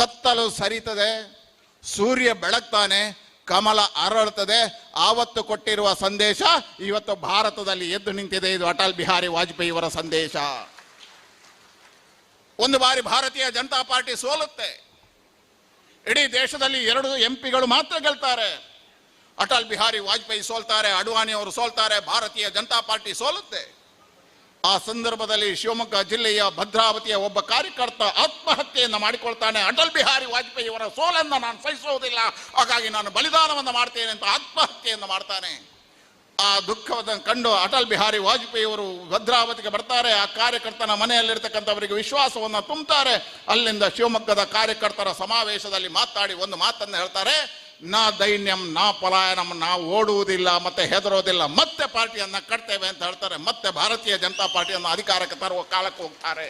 ಕತ್ತಲು ಸರಿತದೆ, ಸೂರ್ಯ ಬೆಳಗ್ತಾನೆ, ಕಮಲ ಅರಳುತ್ತದೆ ಆವತ್ತು ಕೊಟ್ಟಿರುವ ಸಂದೇಶ ಇವತ್ತು ಭಾರತದಲ್ಲಿ ಎದ್ದು ನಿಂತಿದೆ. ಇದು ಅಟಲ್ ಬಿಹಾರಿ ವಾಜಪೇಯಿ ಅವರ ಸಂದೇಶ. ಒಂದು ಬಾರಿ ಭಾರತೀಯ ಜನತಾ ಪಾರ್ಟಿ ಸೋಲುತ್ತೆ. ಇಡೀ ದೇಶದಲ್ಲಿ ಎರಡು ಎಂ ಪಿಗಳು ಮಾತ್ರ ಗೆಲ್ತಾರೆ. ಅಟಲ್ ಬಿಹಾರಿ ವಾಜಪೇಯಿ ಸೋಲ್ತಾರೆ ಅಡ್ವಾಣಿ ಅವರು ಸೋಲ್ತಾರೆ, ಭಾರತೀಯ ಜನತಾ ಪಾರ್ಟಿ ಸೋಲುತ್ತೆ. ಆ ಸಂದರ್ಭದಲ್ಲಿ ಶಿವಮೊಗ್ಗ ಜಿಲ್ಲೆಯ ಭದ್ರಾವತಿಯ ಒಬ್ಬ ಕಾರ್ಯಕರ್ತ ಆತ್ಮಹತ್ಯೆಯನ್ನು ಮಾಡಿಕೊಳ್ತಾನೆ. ಅಟಲ್ ಬಿಹಾರಿ ವಾಜಪೇಯಿ ಅವರ ಸೋಲನ್ನು ನಾನು ಸಹಿಸುವುದಿಲ್ಲ ಹಾಗಾಗಿ ನಾನು ಬಲಿದಾನವನ್ನು ಮಾಡ್ತೇನೆ ಅಂತ ಆತ್ಮಹತ್ಯೆಯನ್ನು ಮಾಡ್ತಾನೆ. ಆ ದುಃಖವನ್ನು ಕಂಡು ಅಟಲ್ ಬಿಹಾರಿ ವಾಜಪೇಯಿ ಅವರು ಭದ್ರಾವತಿಗೆ ಬರ್ತಾರೆ. ಆ ಕಾರ್ಯಕರ್ತನ ಮನೆಯಲ್ಲಿರ್ತಕ್ಕಂಥವರಿಗೆ ವಿಶ್ವಾಸವನ್ನು ತುಂಬುತ್ತಾರೆ ಅಲ್ಲಿಂದ ಶಿವಮೊಗ್ಗದ ಕಾರ್ಯಕರ್ತರ ಸಮಾವೇಶದಲ್ಲಿ ಮಾತಾಡಿ ಒಂದು ಮಾತನ್ನು ಹೇಳ್ತಾರೆ. ನಾ ದೈನ್ಯಂ, ನಾ ಪಲಾಯನಂ ನಾವು ಓಡುವುದಿಲ್ಲ, ಮತ್ತೆ ಹೆದರೋದಿಲ್ಲ, ಮತ್ತೆ ಪಾರ್ಟಿಯನ್ನು ಕಟ್ತೇವೆ ಅಂತ ಹೇಳ್ತಾರೆ, ಮತ್ತೆ ಭಾರತೀಯ ಜನತಾ ಪಾರ್ಟಿಯನ್ನು ಅಧಿಕಾರಕ್ಕೆ ತರುವ ಕಾಲಕ್ಕೆ ಹೋಗ್ತಾರೆ.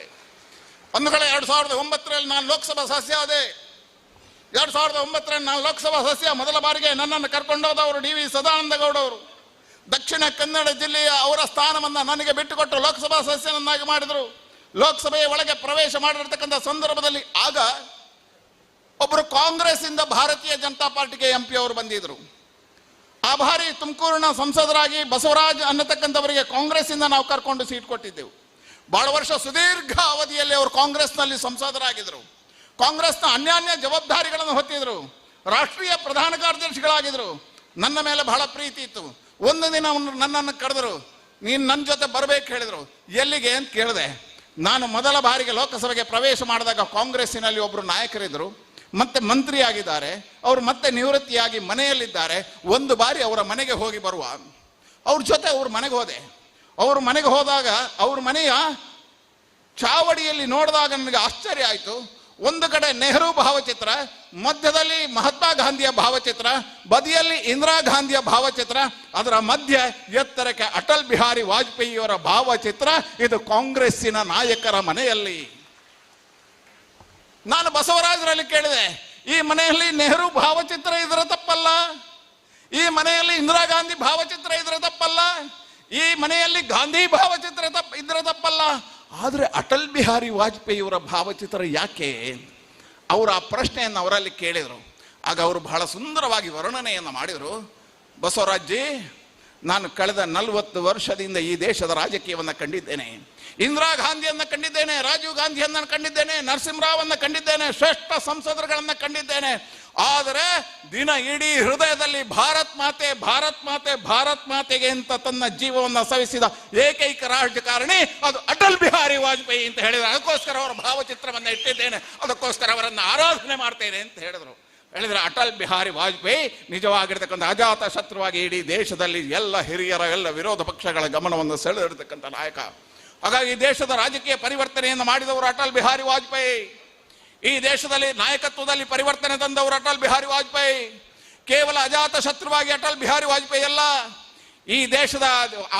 ಒಂದು ಕಡೆ ಎರಡು ಸಾವಿರದ ಒಂಬತ್ತರಲ್ಲಿ ನಾನು ಲೋಕಸಭಾ ಸದಸ್ಯ ಆದೆ. ಎರಡು ಸಾವಿರದ ಒಂಬತ್ತರಲ್ಲಿ ನಾನು ಲೋಕಸಭಾ ಸದಸ್ಯ, ಮೊದಲ ಬಾರಿಗೆ ನನ್ನನ್ನು ಕರ್ಕೊಂಡೋದವರು ಡಿ ವಿ ಸದಾನಂದ ಗೌಡ ಅವರು. ದಕ್ಷಿಣ ಕನ್ನಡ ಜಿಲ್ಲೆಯ ಅವರ ಸ್ಥಾನವನ್ನು ನನಗೆ ಬಿಟ್ಟುಕೊಟ್ಟು ಲೋಕಸಭಾ ಸದಸ್ಯನನ್ನಾಗಿ ಮಾಡಿದರು. ಲೋಕಸಭೆಯ ಒಳಗೆ ಪ್ರವೇಶ ಮಾಡಿರ್ತಕ್ಕಂಥ ಸಂದರ್ಭದಲ್ಲಿ ಆಗ ಒಬ್ಬರು ಕಾಂಗ್ರೆಸ್ ಇಂದ ಭಾರತೀಯ ಜನತಾ ಪಾರ್ಟಿಗೆ ಎಂ ಪಿ ಅವರು ಬಂದಿದ್ರು. ಆ ಬಾರಿ ತುಮಕೂರಿನ ಸಂಸದರಾಗಿ ಬಸವರಾಜ್ ಅನ್ನತಕ್ಕಂಥವರಿಗೆ ಕಾಂಗ್ರೆಸ್ ಇಂದ ನಾವು ಕರ್ಕೊಂಡು ಸೀಟ್ ಕೊಟ್ಟಿದ್ದೆವು. ಬಹಳ ವರ್ಷ ಸುದೀರ್ಘ ಅವಧಿಯಲ್ಲಿ ಅವರು ಕಾಂಗ್ರೆಸ್ನಲ್ಲಿ ಸಂಸದರಾಗಿದ್ದರು ಕಾಂಗ್ರೆಸ್ನ ಅನ್ಯಾನ್ಯ ಜವಾಬ್ದಾರಿಗಳನ್ನು ಹೊತ್ತಿದ್ರು. ರಾಷ್ಟ್ರೀಯ ಪ್ರಧಾನ ಕಾರ್ಯದರ್ಶಿಗಳಾಗಿದ್ರು. ನನ್ನ ಮೇಲೆ ಬಹಳ ಪ್ರೀತಿ ಇತ್ತು. ಒಂದು ದಿನ ನನ್ನನ್ನು ಕರೆದರು. ನೀನು ನನ್ನ ಜೊತೆ ಬರಬೇಕು ಹೇಳಿದರು. ಎಲ್ಲಿಗೆ ಅಂತ ಕೇಳಿದೆ. ನಾನು ಮೊದಲ ಬಾರಿಗೆ ಲೋಕಸಭೆಗೆ ಪ್ರವೇಶ ಮಾಡಿದಾಗ ಕಾಂಗ್ರೆಸ್ಸಿನಲ್ಲಿ ಒಬ್ಬರು ನಾಯಕರಿದ್ದರು ಮತ್ತೆ ಮಂತ್ರಿಯಾಗಿದ್ದಾರೆ, ಅವರು ಮತ್ತೆ ನಿವೃತ್ತಿಯಾಗಿ ಮನೆಯಲ್ಲಿದ್ದಾರೆ. ಒಂದು ಬಾರಿ ಅವರ ಮನೆಗೆ ಹೋಗಿ ಬರುವ. ಅವ್ರ ಜೊತೆ ಅವ್ರ ಮನೆಗೆ ಹೋದೆ. ಅವ್ರ ಮನೆಗೆ ಹೋದಾಗ ಅವ್ರ ಮನೆಯ ಚಾವಡಿಯಲ್ಲಿ ನೋಡಿದಾಗ ನನಗೆ ಆಶ್ಚರ್ಯ ಆಯಿತು. ಒಂದು ಕಡೆ ನೆಹರು ಭಾವಚಿತ್ರ, ಮಧ್ಯದಲ್ಲಿ ಮಹಾತ್ಮ ಗಾಂಧಿಯ ಭಾವಚಿತ್ರ, ಬದಿಯಲ್ಲಿ ಇಂದಿರಾ ಗಾಂಧಿಯ ಭಾವಚಿತ್ರ, ಅದರ ಮಧ್ಯ ಎತ್ತರಕ್ಕೆ ಅಟಲ್ ಬಿಹಾರಿ ವಾಜಪೇಯಿಯವರ ಭಾವಚಿತ್ರ, ಇದು ಕಾಂಗ್ರೆಸ್ಸಿನ ನಾಯಕರ ಮನೆಯಲ್ಲಿ. ನಾನು ಬಸವರಾಜರಲ್ಲಿ ಕೇಳಿದೆ, ಈ ಮನೆಯಲ್ಲಿ ನೆಹರು ಭಾವಚಿತ್ರ ಇದರ ತಪ್ಪಲ್ಲ? ಈ ಮನೆಯಲ್ಲಿ ಇಂದಿರಾ ಗಾಂಧಿ ಭಾವಚಿತ್ರ ಇದರ ತಪ್ಪಲ್ಲ? ಈ ಮನೆಯಲ್ಲಿ ಗಾಂಧಿ ಭಾವಚಿತ್ರ ತಪ್ಪ ಇದರ ತಪ್ಪಲ್ಲ? ಆದರೆ ಅಟಲ್ ಬಿಹಾರಿ ವಾಜಪೇಯಿಯವರ ಭಾವಚಿತ್ರ ಯಾಕೆ? ಅವರು ಆ ಪ್ರಶ್ನೆಯನ್ನು ಅವರಲ್ಲಿ ಕೇಳಿದರು. ಆಗ ಅವರು ಬಹಳ ಸುಂದರವಾಗಿ ವರ್ಣನೆಯನ್ನು ಮಾಡಿದರು. ಬಸವರಾಜ್ಜಿ ನಾನು ಕಳೆದ ನಲವತ್ತು ವರ್ಷದಿಂದ ಈ ದೇಶದ ರಾಜಕೀಯವನ್ನು ಕಂಡಿದ್ದೇನೆ. ಇಂದಿರಾ ಗಾಂಧಿಯನ್ನು ಕಂಡಿದ್ದೇನೆ, ರಾಜೀವ್ ಗಾಂಧಿಯನ್ನ ಕಂಡಿದ್ದೇನೆ, ನರಸಿಂಹರಾವನ್ನ ಕಂಡಿದ್ದೇನೆ, ಶ್ರೇಷ್ಠ ಸಂಸದರುಗಳನ್ನ ಕಂಡಿದ್ದೇನೆ. ಆದರೆ ದಿನ ಇಡೀ ಹೃದಯದಲ್ಲಿ ಭಾರತ್ ಮಾತೆ ಭಾರತ್ ಮಾತೆ, ಭಾರತ್ ಮಾತೆಗೆ ಅಂತ ತನ್ನ ಜೀವವನ್ನು ಸವಿಸಿದ ಏಕೈಕ ರಾಜಕಾರಣಿ ಅದು ಅಟಲ್ ಬಿಹಾರಿ ವಾಜಪೇಯಿ ಅಂತ ಹೇಳಿದರು. ಅದಕ್ಕೋಸ್ಕರ ಅವರ ಭಾವಚಿತ್ರವನ್ನು ಇಟ್ಟಿದ್ದೇನೆ. ಅದಕ್ಕೋಸ್ಕರ ಅವರನ್ನು ಆರಾಧನೆ ಮಾಡ್ತೇನೆ ಅಂತ ಹೇಳಿದರು. ಹೇಳಿದ್ರೆ ಅಟಲ್ ಬಿಹಾರಿ ವಾಜಪೇಯಿ ನಿಜವಾಗಿರ್ತಕ್ಕಂಥ ಅಜಾತ ಶತ್ರುವಾಗಿ ಇಡೀ ದೇಶದಲ್ಲಿ ಎಲ್ಲ ಹಿರಿಯರ, ಎಲ್ಲ ವಿರೋಧ ಪಕ್ಷಗಳ ಗಮನವನ್ನು ಸೆಳೆದಿರ್ತಕ್ಕಂಥ ನಾಯಕ. ಹಾಗಾಗಿ ದೇಶದ ರಾಜಕೀಯ ಪರಿವರ್ತನೆಯನ್ನು ಮಾಡಿದವರು ಅಟಲ್ ಬಿಹಾರಿ ವಾಜಪೇಯಿ. ಈ ದೇಶದಲ್ಲಿ ನಾಯಕತ್ವದಲ್ಲಿ ಪರಿವರ್ತನೆ ತಂದವರು ಅಟಲ್ ಬಿಹಾರಿ ವಾಜಪೇಯಿ. ಕೇವಲ ಅಜಾತ ಶತ್ರುವಾಗಿ ಅಟಲ್ ಬಿಹಾರಿ ವಾಜಪೇಯಿ ಅಲ್ಲ, ಈ ದೇಶದ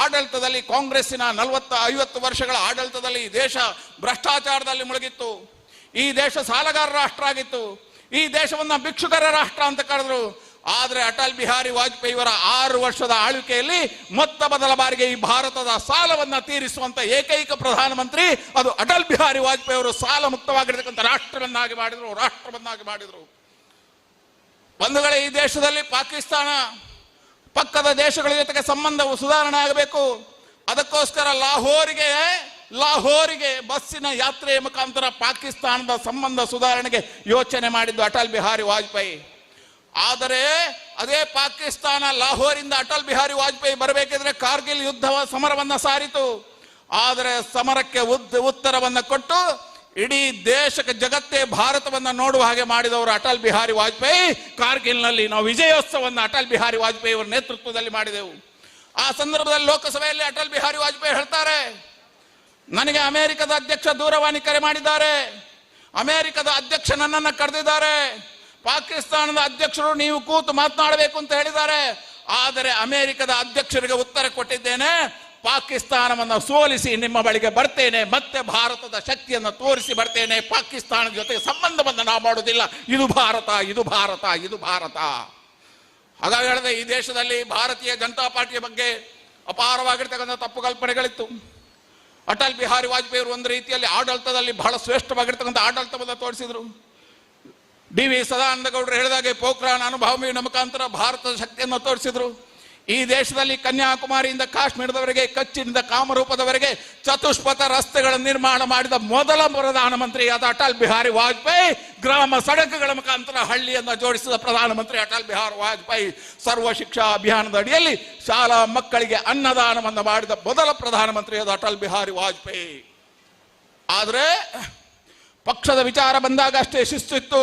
ಆಡಳಿತದಲ್ಲಿ ಕಾಂಗ್ರೆಸ್ಸಿನ ನಲವತ್ತು, ಐವತ್ತು ವರ್ಷಗಳ ಆಡಳಿತದಲ್ಲಿ ಈ ದೇಶ ಭ್ರಷ್ಟಾಚಾರದಲ್ಲಿ ಮುಳುಗಿತ್ತು. ಈ ದೇಶ ಸಾಲಗಾರ ರಾಷ್ಟ್ರ ಆಗಿತ್ತು. ಈ ದೇಶವನ್ನ ಭಿಕ್ಷುಕರ ರಾಷ್ಟ್ರ ಅಂತ ಕರೆದ್ರು. ಆದ್ರೆ ಅಟಲ್ ಬಿಹಾರಿ ವಾಜಪೇಯಿಯವರ ಆರು ವರ್ಷದ ಆಳ್ವಿಕೆಯಲ್ಲಿ ಮೊತ್ತ ಮೊದಲ ಬಾರಿಗೆ ಈ ಭಾರತದ ಸಾಲವನ್ನ ತೀರಿಸುವಂತ ಏಕೈಕ ಪ್ರಧಾನಮಂತ್ರಿ ಅದು ಅಟಲ್ ಬಿಹಾರಿ ವಾಜಪೇಯಿ ಅವರು ಸಾಲ ಮುಕ್ತವಾಗಿರ್ತಕ್ಕಂಥ ರಾಷ್ಟ್ರವನ್ನಾಗಿ ಮಾಡಿದ್ರು ರಾಷ್ಟ್ರವನ್ನಾಗಿ ಮಾಡಿದ್ರು. ಬಂಧುಗಳೇ, ಈ ದೇಶದಲ್ಲಿ ಪಾಕಿಸ್ತಾನ ಪಕ್ಕದ ದೇಶಗಳ ಜೊತೆಗೆ ಸಂಬಂಧವು ಸುಧಾರಣೆ ಆಗಬೇಕು. ಅದಕ್ಕೋಸ್ಕರ ಲಾಹೋರಿಗೆ ಲಾಹೋರಿಗೆ ಬಸ್ಸಿನ ಯಾತ್ರೆಯ ಮುಖಾಂತರ ಪಾಕಿಸ್ತಾನದ ಸಂಬಂಧ ಸುಧಾರಣೆಗೆ ಯೋಚನೆ ಮಾಡಿದ್ದು ಅಟಲ್ ಬಿಹಾರಿ ವಾಜಪೇಯಿ. ಆದರೆ ಅದೇ ಪಾಕಿಸ್ತಾನ ಲಾಹೋರಿಂದ ಅಟಲ್ ಬಿಹಾರಿ ವಾಜಪೇಯಿ ಬರಬೇಕಿದ್ರೆ ಕಾರ್ಗಿಲ್ ಯುದ್ಧವ ಸಮರವನ್ನ ಸಾರಿತು. ಆದರೆ ಸಮರಕ್ಕೆ ಉದ್ ಉತ್ತರವನ್ನ ಕೊಟ್ಟು ಇಡೀ ದೇಶಕ್ಕೆ ಜಗತ್ತೇ ಭಾರತವನ್ನ ನೋಡುವ ಹಾಗೆ ಮಾಡಿದವರು ಅಟಲ್ ಬಿಹಾರಿ ವಾಜಪೇಯಿ. ಕಾರ್ಗಿಲ್ನಲ್ಲಿ ನಾವು ವಿಜಯೋತ್ಸವವನ್ನು ಅಟಲ್ ಬಿಹಾರಿ ವಾಜಪೇಯಿ ಅವರ ನೇತೃತ್ವದಲ್ಲಿ ಮಾಡಿದೆವು. ಆ ಸಂದರ್ಭದಲ್ಲಿ ಲೋಕಸಭೆಯಲ್ಲಿ ಅಟಲ್ ಬಿಹಾರಿ ವಾಜಪೇಯಿ ಹೇಳ್ತಾರೆ ನನಗೆ ಅಮೆರಿಕದ ಅಧ್ಯಕ್ಷ ದೂರವಾಣಿ ಕರೆ ಮಾಡಿದ್ದಾರೆ. ಅಮೆರಿಕದ ಅಧ್ಯಕ್ಷ ನನ್ನನ್ನು ಕರೆದಿದ್ದಾರೆ. ಪಾಕಿಸ್ತಾನದ ಅಧ್ಯಕ್ಷರು ನೀವು ಕೂತು ಮಾತನಾಡಬೇಕು ಅಂತ ಹೇಳಿದ್ದಾರೆ. ಆದರೆ ಅಮೆರಿಕದ ಅಧ್ಯಕ್ಷರಿಗೆ ಉತ್ತರ ಕೊಟ್ಟಿದ್ದೇನೆ. ಪಾಕಿಸ್ತಾನವನ್ನು ಸೋಲಿಸಿ ನಿಮ್ಮ ಬಳಿಗೆ ಬರ್ತೇನೆ. ಮತ್ತೆ ಭಾರತದ ಶಕ್ತಿಯನ್ನು ತೋರಿಸಿ ಬರ್ತೇನೆ. ಪಾಕಿಸ್ತಾನದ ಜೊತೆಗೆ ಸಂಬಂಧವನ್ನು ನಾವು ಮಾಡುವುದಿಲ್ಲ. ಇದು ಭಾರತ ಇದು ಭಾರತ ಇದು ಭಾರತ. ಹಾಗಾಗಿ ಹೇಳಿದೆ ಈ ದೇಶದಲ್ಲಿ ಭಾರತೀಯ ಜನತಾ ಪಾರ್ಟಿಯ ಬಗ್ಗೆ ಅಪಾರವಾಗಿರ್ತಕ್ಕಂಥ ತಪ್ಪು ಕಲ್ಪನೆಗಳಿತ್ತು. ಅಟಲ್ ಬಿಹಾರಿ ವಾಜಪೇಯಿ ಅವರು ಒಂದು ರೀತಿಯಲ್ಲಿ ಆಡಳಿತದಲ್ಲಿ ಬಹಳ ಶ್ರೇಷ್ಠವಾಗಿರ್ತಕ್ಕಂಥ ಆಡಳಿತವನ್ನು ತೋರಿಸಿದ್ರು. ಡಿ ವಿ ಸದಾನಂದ ಗೌಡರು ಹೇಳಿದಾಗೆ ಪೋಖ್ರಾನ್ ಅನುಭವ ಮುಖಾಂತರ ಭಾರತದ ಶಕ್ತಿಯನ್ನು ತೋರಿಸಿದ್ರು. ಈ ದೇಶದಲ್ಲಿ ಕನ್ಯಾಕುಮಾರಿಯಿಂದ ಕಾಶ್ಮೀರದವರೆಗೆ, ಕಚ್ಚಿನಿಂದ ಕಾಮರೂಪದವರೆಗೆ ಚತುಷ್ಪಥ ರಸ್ತೆಗಳ ನಿರ್ಮಾಣ ಮಾಡಿದ ಮೊದಲ ಪ್ರಧಾನಮಂತ್ರಿಯಾದ ಅಟಲ್ ಬಿಹಾರಿ ವಾಜಪೇಯಿ, ಗ್ರಾಮ ಸಡಕಗಳ ಮುಖಾಂತರ ಹಳ್ಳಿಯನ್ನು ಜೋಡಿಸಿದ ಪ್ರಧಾನಮಂತ್ರಿ ಅಟಲ್ ಬಿಹಾರಿ ವಾಜಪೇಯಿ ಸರ್ವ ಶಿಕ್ಷಾ ಅಭಿಯಾನದ ಅಡಿಯಲ್ಲಿ ಶಾಲಾ ಮಕ್ಕಳಿಗೆ ಅನ್ನದಾನವನ್ನು ಮಾಡಿದ ಮೊದಲ ಪ್ರಧಾನಮಂತ್ರಿಯಾದ ಅಟಲ್ ಬಿಹಾರಿ ವಾಜಪೇಯಿ. ಆದರೆ ಪಕ್ಷದ ವಿಚಾರ ಬಂದಾಗ ಅಷ್ಟೇ ಶಿಸ್ತಿತ್ತು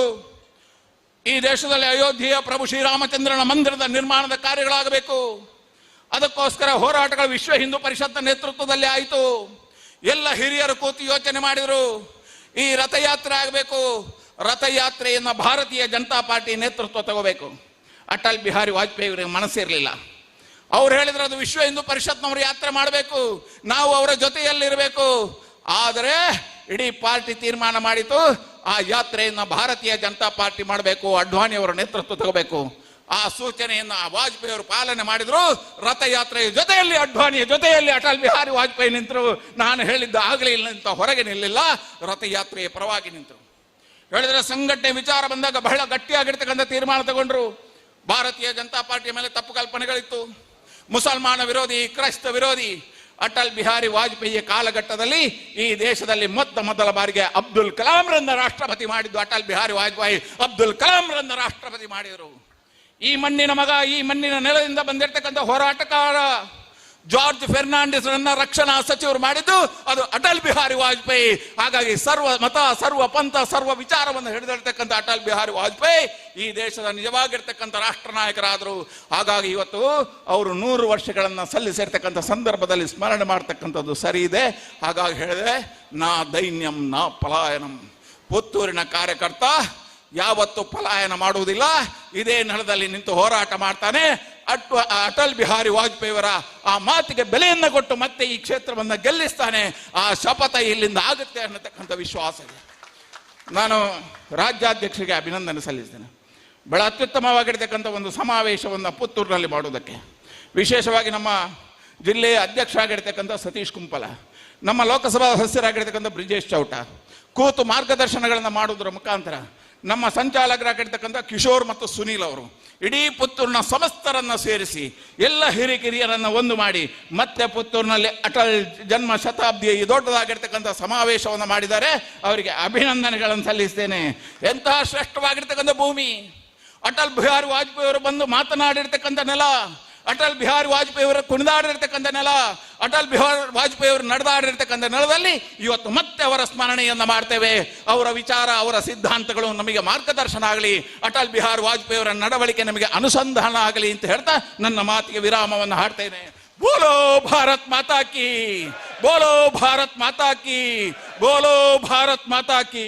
ಈ ದೇಶದಲ್ಲಿ ಅಯೋಧ್ಯೆಯ ಪ್ರಭು ಶ್ರೀರಾಮಚಂದ್ರನ ಮಂದಿರದ ನಿರ್ಮಾಣದ ಕಾರ್ಯಗಳಾಗಬೇಕು. ಅದಕ್ಕೋಸ್ಕರ ಹೋರಾಟಗಳು ವಿಶ್ವ ಹಿಂದೂ ಪರಿಷತ್ನ ನೇತೃತ್ವದಲ್ಲಿ ಆಯಿತು. ಎಲ್ಲ ಹಿರಿಯರು ಕೂತು ಯೋಚನೆ ಮಾಡಿದರು. ಈ ರಥಯಾತ್ರೆ ಆಗಬೇಕು. ರಥಯಾತ್ರೆಯನ್ನು ಭಾರತೀಯ ಜನತಾ ಪಾರ್ಟಿ ನೇತೃತ್ವ ತಗೋಬೇಕು. ಅಟಲ್ ಬಿಹಾರಿ ವಾಜಪೇಯಿ ಅವರಿಗೆ ಮನಸ್ಸಿರಲಿಲ್ಲ ಅವ್ರು ಹೇಳಿದ್ರು ಅದು ವಿಶ್ವ ಹಿಂದೂ ಪರಿಷತ್ನವರು ಯಾತ್ರೆ ಮಾಡಬೇಕು. ನಾವು ಅವರ ಜೊತೆಯಲ್ಲಿರಬೇಕು. ಆದರೆ ಇಡೀ ಪಾರ್ಟಿ ತೀರ್ಮಾನ ಮಾಡಿತು. ಆ ಯಾತ್ರೆಯನ್ನು ಭಾರತೀಯ ಜನತಾ ಪಾರ್ಟಿ ಮಾಡಬೇಕು ಅಡ್ವಾಣಿಯವರ ನೇತೃತ್ವ ತಗೋಬೇಕು. ಆ ಸೂಚನೆಯನ್ನು ವಾಜಪೇಯಿ ಅವರು ಪಾಲನೆ ಮಾಡಿದ್ರು. ರಥಯಾತ್ರೆಯ ಜೊತೆಯಲ್ಲಿ, ಅಡ್ವಾಣಿಯ ಜೊತೆಯಲ್ಲಿ ಅಟಲ್ ಬಿಹಾರಿ ವಾಜಪೇಯಿ ನಿಂತರು. ನಾನು ಹೇಳಿದ್ದ ಆಗಲೇ ಇಲ್ಲ ಅಂತ ಹೊರಗೆ ನಿಲ್ಲಿಲ್ಲ. ರಥಯಾತ್ರೆಯ ಪರವಾಗಿ ನಿಂತರು. ಹೇಳಿದ್ರೆ ಸಂಘಟನೆ ವಿಚಾರ ಬಂದಾಗ ಬಹಳ ಗಟ್ಟಿಯಾಗಿರ್ತಕ್ಕಂಥ ತೀರ್ಮಾನ ತಗೊಂಡ್ರು. ಭಾರತೀಯ ಜನತಾ ಪಾರ್ಟಿಯ ಮೇಲೆ ತಪ್ಪು ಕಲ್ಪನೆಗಳಿತ್ತು. ಮುಸಲ್ಮಾನ ವಿರೋಧಿ, ಕ್ರೈಸ್ತ ವಿರೋಧಿ ಅಟಲ್ ಬಿಹಾರಿ ವಾಜಪೇಯಿ ಕಾಲಘಟ್ಟದಲ್ಲಿ ಈ ದೇಶದಲ್ಲಿ ಮೊತ್ತ ಮೊದಲ ಬಾರಿಗೆ ಅಬ್ದುಲ್ ಕಲಾಂರನ್ನ ರಾಷ್ಟ್ರಪತಿ ಮಾಡಿದ್ದು ಅಟಲ್ ಬಿಹಾರಿ ವಾಜಪೇಯಿ. ಅಬ್ದುಲ್ ಕಲಾಂರನ್ನ ರಾಷ್ಟ್ರಪತಿ ಮಾಡಿದರು. ಈ ಮಣ್ಣಿನ ಮಗ, ಈ ಮಣ್ಣಿನ ನೆಲದಿಂದ ಬಂದಿರತಕ್ಕಂಥ ಹೋರಾಟಗಾರ ಜಾರ್ಜ್ ಫೆರ್ನಾಂಡಿಸ್ ರಕ್ಷಣಾ ಸಚಿವರು ಮಾಡಿದ್ದು, ಅದು ಅಟಲ್ ಬಿಹಾರಿ ವಾಜಪೇಯಿ. ಹಾಗಾಗಿ ಸರ್ವ ಮತ, ಸರ್ವ ಪಂಥ, ಸರ್ವ ವಿಚಾರವನ್ನು ಹಿಡಿದಿರ್ತಕ್ಕಂಥ ಅಟಲ್ ಬಿಹಾರಿ ವಾಜಪೇಯಿ ಈ ದೇಶದ ನಿಜವಾಗಿರ್ತಕ್ಕಂಥ ರಾಷ್ಟ್ರ ನಾಯಕರಾದರು ಹಾಗಾಗಿ ಇವತ್ತು ಅವರು ನೂರು ವರ್ಷಗಳನ್ನು ಸಲ್ಲಿಸಿರ್ತಕ್ಕಂಥ ಸಂದರ್ಭದಲ್ಲಿ ಸ್ಮರಣೆ ಮಾಡ್ತಕ್ಕಂಥದ್ದು ಸರಿ ಇದೆ. ಹಾಗಾಗಿ ಹೇಳಿದೆ ನಾ ದೈನ್ಯಂ, ನಾ ಪಲಾಯನಂ. ಪುತ್ತೂರಿನ ಕಾರ್ಯಕರ್ತ, ಯಾವತ್ತು ಪಲಾಯನ ಮಾಡುವುದಿಲ್ಲ. ಇದೇ ನೆಲದಲ್ಲಿ ನಿಂತು ಹೋರಾಟ ಮಾಡ್ತಾನೆ. ಅಟ್ ಅಟಲ್ ಬಿಹಾರಿ ವಾಜಪೇಯಿಯವರ ಆ ಮಾತಿಗೆ ಬೆಲೆಯನ್ನು ಕೊಟ್ಟು ಮತ್ತೆ ಈ ಕ್ಷೇತ್ರವನ್ನು ಗೆಲ್ಲಿಸ್ತಾನೆ, ಆ ಶಪಥ ಇಲ್ಲಿಂದ ಆಗುತ್ತೆ ಅನ್ನತಕ್ಕಂಥ ವಿಶ್ವಾಸ ಇದೆ. ನಾನು ರಾಜ್ಯಾಧ್ಯಕ್ಷರಿಗೆ ಅಭಿನಂದನೆ ಸಲ್ಲಿಸ್ತೇನೆ. ಬಹಳ ಅತ್ಯುತ್ತಮವಾಗಿರ್ತಕ್ಕಂಥ ಒಂದು ಸಮಾವೇಶವನ್ನು ಪುತ್ತೂರಿನಲ್ಲಿ ಮಾಡುವುದಕ್ಕೆ. ವಿಶೇಷವಾಗಿ ನಮ್ಮ ಜಿಲ್ಲೆಯ ಅಧ್ಯಕ್ಷ ಆಗಿರ್ತಕ್ಕಂಥ ಸತೀಶ್ ಕುಂಪಲ, ನಮ್ಮ ಲೋಕಸಭಾ ಸದಸ್ಯರಾಗಿರ್ತಕ್ಕಂಥ ಬ್ರಿಜೇಶ್ ಚೌಟ, ಕೂತು ಮಾರ್ಗದರ್ಶನಗಳನ್ನು ಮಾಡುವುದರ ಮುಖಾಂತರ ನಮ್ಮ ಸಂಚಾಲಕರಾಗಿರ್ತಕ್ಕಂಥ ಕಿಶೋರ್ ಮತ್ತು ಸುನೀಲ್ ಅವರು. ಇಡೀ ಪುತ್ತೂರಿನ ಸಮಸ್ತರನ್ನ ಸೇರಿಸಿ, ಎಲ್ಲ ಹಿರಿಕಿರಿಯರನ್ನು ಒಂದು ಮಾಡಿ, ಮತ್ತೆ ಪುತ್ತೂರಿನಲ್ಲಿ ಅಟಲ್ ಜನ್ಮ ಶತಾಬ್ದಿಯ ಈ ದೊಡ್ಡದಾಗಿರ್ತಕ್ಕಂಥ ಸಮಾವೇಶವನ್ನು ಮಾಡಿದ್ದಾರೆ. ಅವರಿಗೆ ಅಭಿನಂದನೆಗಳನ್ನು ಸಲ್ಲಿಸ್ತೇನೆ. ಎಂತಹ ಶ್ರೇಷ್ಠವಾಗಿರ್ತಕ್ಕಂಥ ಭೂಮಿ. ಅಟಲ್ ಬಿಹಾರಿ ವಾಜಪೇಯಿ ಅವರು ಬಂದು ಮಾತನಾಡಿರ್ತಕ್ಕಂಥ ನೆಲ ಅಟಲ್ ಬಿಹಾರಿ ವಾಜಪೇಯಿ ಅವರು ಕುಣಿದಾಡಿರ್ತಕ್ಕಂಥ ನೆಲ, ಅಟಲ್ ಬಿಹಾರ್ ವಾಜಪೇಯಿ ಅವರು ನಡೆದಾಡಿರ್ತಕ್ಕಂಥ ನೆಲದಲ್ಲಿ ಇವತ್ತು ಮತ್ತೆ ಅವರ ಸ್ಮರಣೆಯನ್ನು ಮಾಡ್ತೇವೆ. ಅವರ ವಿಚಾರ, ಅವರ ಸಿದ್ಧಾಂತಗಳು ನಮಗೆ ಮಾರ್ಗದರ್ಶನ ಆಗಲಿ. ಅಟಲ್ ಬಿಹಾರ್ ವಾಜಪೇಯಿ ಅವರ ನಡವಳಿಕೆ ನಮಗೆ ಅನುಸಂಧಾನ ಆಗಲಿ ಅಂತ ಹೇಳ್ತಾ ನನ್ನ ಮಾತಿಗೆ ವಿರಾಮವನ್ನು ಹಾಡ್ತೇನೆ. ಬೋಲೋ ಭಾರತ್ ಮಾತಾಕಿ ಬೋಲೋ ಭಾರತ್ ಮಾತಾ ಕಿ, ಬೋಲೋ ಭಾರತ್ ಮಾತಾ ಕಿ.